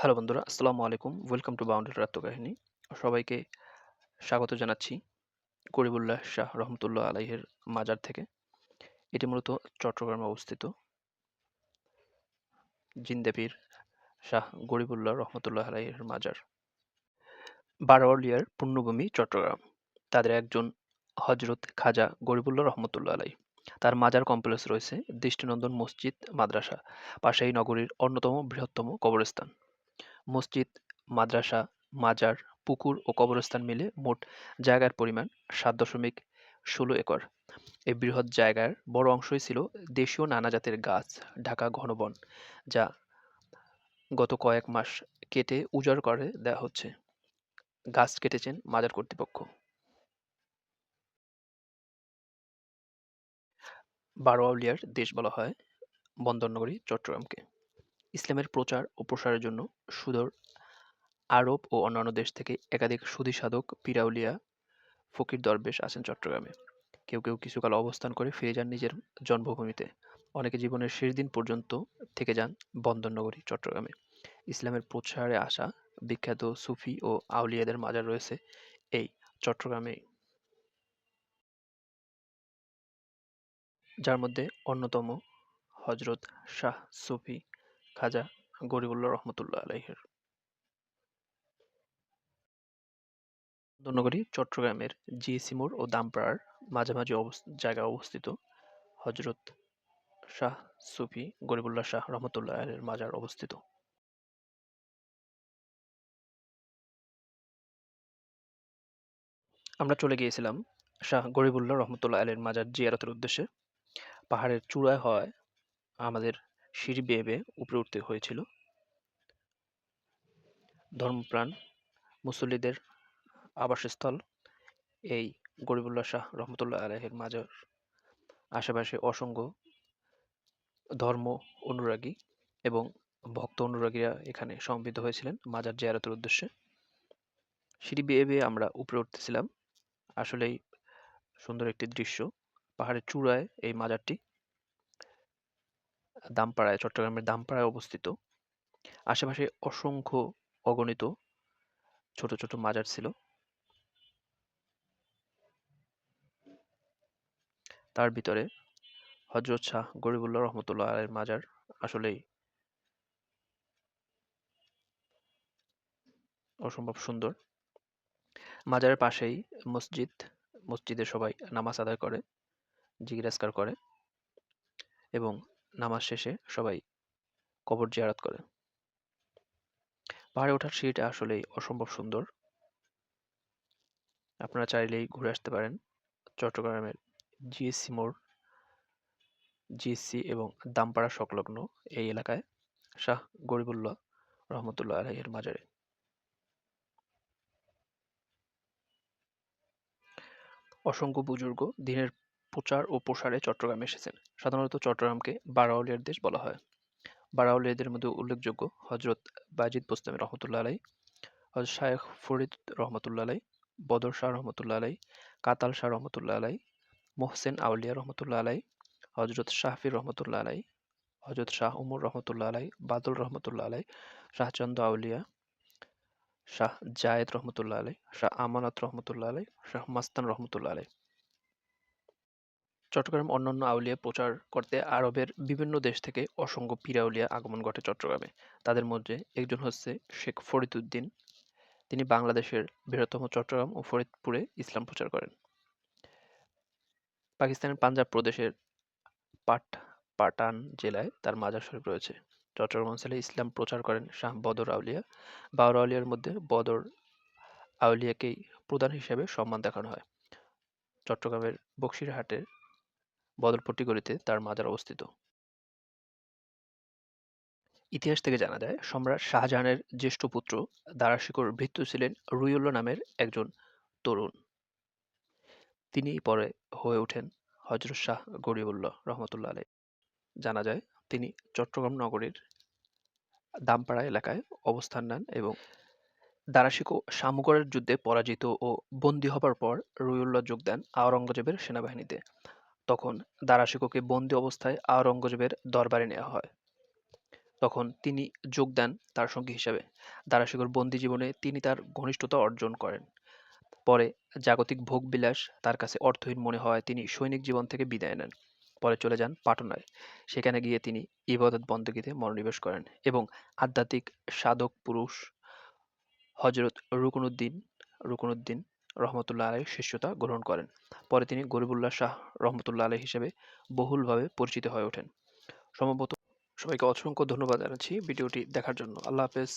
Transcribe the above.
Hello বন্ধুরা, আসসালামু আলাইকুম। ওয়েলকাম টু বাউন্ডারির আত্মকাহিনী। সবাইকে স্বাগত জানাচ্ছি গরিবুল্লাহ শাহ রহমতুল্লাহ আলাইহের মাজার থেকে। এটি মূলত চট্টগ্রামে অবস্থিত। জিন্দেপীর শাহ গরিবুল্লাহ রহমতুল্লাহ আলাইহের মাজার। বারোয়ালিয়ার পূর্ণভূমি চট্টগ্রাম। তাদের একজন হজরত খাজা গরিবুল্লাহ রহমতুল্লাহ আলাই। তার মাজার কমপ্লেক্স রয়েছে দৃষ্টিনন্দন মসজিদ, মাদ্রাসা, পাশেই নগরীর অন্যতম বৃহত্তম কবরস্থান। মসজিদ, মাদ্রাসা, মাজার, পুকুর ও কবরস্থান মিলে মোট জায়গার পরিমাণ সাত দশমিক ষোলো একর। এই বৃহৎ জায়গার বড় অংশই ছিল দেশীয় নানা জাতের গাছ ঢাকা ঘন বন, যা গত কয়েক মাস কেটে উজাড় করে দেওয়া হচ্ছে। গাছ কেটেছেন মাজার কর্তৃপক্ষ। বারোয়াউলিয়ার দেশ বলা হয় বন্দরনগরী চট্টগ্রামকে। ইসলামের প্রচার ও প্রসারের জন্য সুদর আরব ও অন্যান্য দেশ থেকে একাধিক সুধী সাধক, পিরাউলিয়া ফকির দরবেশ আসেন চট্টগ্রামে। কেউ কেউ কিছুকাল অবস্থান করে ফিরে যান নিজের জন্মভূমিতে। অনেকে জীবনের শেষ দিন পর্যন্ত থেকে যান বন্দরনগরী চট্টগ্রামে। ইসলামের প্রচারে আসা বিখ্যাত সুফি ও আউলিয়াদের মাজার রয়েছে এই চট্টগ্রামেই। যার মধ্যে অন্যতম হজরত শাহ সুফি খাজা গরিবুল্লাহ রহমতুল্লাহ আলাইহের। বন্দরনগরী চট্টগ্রামের জিএসি মোড় ও দামপাড়ার মাঝামাঝি জায়গায় অবস্থিত হজরত শাহ সুফি গরিবুল্লাহ শাহ রহমতুল্লাহ আলের মাজার অবস্থিত। আমরা চলে গিয়েছিলাম শাহ গরিবুল্লাহ রহমতুল্লাহ আলের মাজার জিয়ারতের উদ্দেশ্যে। পাহাড়ের চূড়ায় হওয়ায় আমাদের সিঁড়ি বেয়ে বেয়ে উপরে উঠতে হয়েছিল। ধর্মপ্রাণ, মুসল্লিদের আবাসস্থল, এই গরিবুল্লাহ শাহ রহমতুল্লাহ আলাহের মাজার। আশেপাশে অসংখ্য ধর্ম অনুরাগী এবং ভক্ত অনুরাগীরা এখানে সমবেত হয়েছিলেন মাজার জিয়ারতের উদ্দেশ্যে। সিঁড়ি বেয়ে বেয়ে আমরা উপরে উঠতেছিলাম। আসলেই সুন্দর একটি দৃশ্য। পাহাড়ের চূড়ায় এই মাজারটি দামপাড়ায়, চট্টগ্রামের দামপাড়ায় অবস্থিত। আশেপাশে অসংখ্য অগণিত ছোট ছোট মাজার ছিল। তার ভিতরে হজরত শাহ গরিবুল্লাহ রহমতুল্লাহ আলের মাজার আসলেই অসম্ভব সুন্দর। মাজারের পাশেই মসজিদ, মসজিদে সবাই নামাজ আদায় করে জিগিরাজকার করে এবং নামাজ শেষে সবাই কবর জিয়ারত করে। পাহাড়ে ওঠার সিঁড়িটা আসলেই অসম্ভব সুন্দর। আপনারা চাইলেই ঘুরে আসতে পারেন চট্টগ্রামের জিএসসি মোড় জিএসসি এবং দামপাড়া সংলগ্ন এই এলাকায়। শাহ গরিবুল্লাহ রহমতুল্লাহ আলহের মাজারে। অসংখ্য বুজুর্গ দিনের প্রচার ও প্রসারে চট্টগ্রামে এসেছেন সাধারণত চট্টগ্রামকে বারাউলিয়ার দেশ বলা হয় বারাউলিয়াদের মধ্যে উল্লেখযোগ্য হজরত বাজিদ বোস্তামি রহমতুল্লাহ আলাই হজরত শায়েখ ফরিদ রহমতুল্লাহ আলাই বদর শাহ রহমতুল্লাহ আলাই কাতাল শাহ রহমতুল্লাহ আলাই মোহসেন আউলিয়া রহমতুল্লাহ আলাই হজরত শাহফির রহমতুল্লাহ আলাই হজরত শাহ উমর রহমতুল্লাহ আলাই বাদল রহমতুল্লাহ আলাই শাহচন্দ আউলিয়া শাহ জায়েদ রহমতুল্লাহ আলাই শাহ আমানত রহমতুল্লাহ আলাই শাহ মাস্তান রহমতুল্লাহ আলাই চট্টগ্রাম অন্যান্য আউলিয়া প্রচার করতে আরবের বিভিন্ন দেশ থেকে অসংখ্য পীর আউলিয়া আগমন ঘটে চট্টগ্রামে। তাদের মধ্যে একজন হচ্ছে শেখ ফরিদউদ্দিন। তিনি বাংলাদেশের বৃহত্তম চট্টগ্রাম ও ফরিদপুরে ইসলাম প্রচার করেন। পাকিস্তানের পাঞ্জাব প্রদেশের পাট, পাটান জেলায় তার মাজার শরীফ রয়েছে। চট্টগ্রাম অঞ্চলে ইসলাম প্রচার করেন শাহ বদর আউলিয়া। বাউর আউলিয়ার মধ্যে বদর আউলিয়াকেই প্রধান হিসেবে সম্মান দেখানো হয়। চট্টগ্রামের বক্সিরহাটের বদরপট্টি গলিতে তার মাজার অবস্থিত। ইতিহাস থেকে জানা যায়, সম্রাট শাহজাহানের জ্যেষ্ঠ পুত্র দারাশিকোর ভৃত্য ছিলেন রুইউল্লাহ নামের একজন তরুণ। তিনি পরে হয়ে ওঠেন হজরত শাহ গরিবুল্লাহ রহমতুল্লাহ আলাই জানা যায়, তিনি চট্টগ্রাম নগরীর দামপাড়া এলাকায় অবস্থান নেন এবং দারাশিকো শামুগড়ের যুদ্ধে পরাজিত ও বন্দী হবার পর রুইউল্লাহ যোগ দেন আওরঙ্গজেবের সেনাবাহিনীতে। তখন দারাশিকোকে বন্দী অবস্থায় আওরঙ্গজেবের দরবারে নেওয়া হয় তখন তিনি যোগ দেন তার সঙ্গী হিসাবে। দারাশিকোর বন্দী জীবনে তিনি তার ঘনিষ্ঠতা অর্জন করেন। পরে জাগতিক ভোগবিলাস তার কাছে অর্থহীন মনে হওয়ায় তিনি সৈনিক জীবন থেকে বিদায় নেন। পরে চলে যান পাটনায়। সেখানে গিয়ে তিনি ইবাদত বন্দেগীতে মনোনিবেশ করেন এবং আধ্যাত্মিক সাধক পুরুষ হযরত রুকনুদ্দিন রুকনুদ্দীন রহমতুল্লাহ আলাইহির শিষ্যতা গ্রহণ করেন। পরে তিনি গরিবুল্লাহ শাহ রহমতুল্লাহ আলাই হিসেবে বহুলভাবে পরিচিত হয়ে ওঠেন। সম্ভবত সবাইকে অসংখ্য ধন্যবাদ জানাচ্ছি ভিডিওটি দেখার জন্য। আল্লাহ হাফেজ।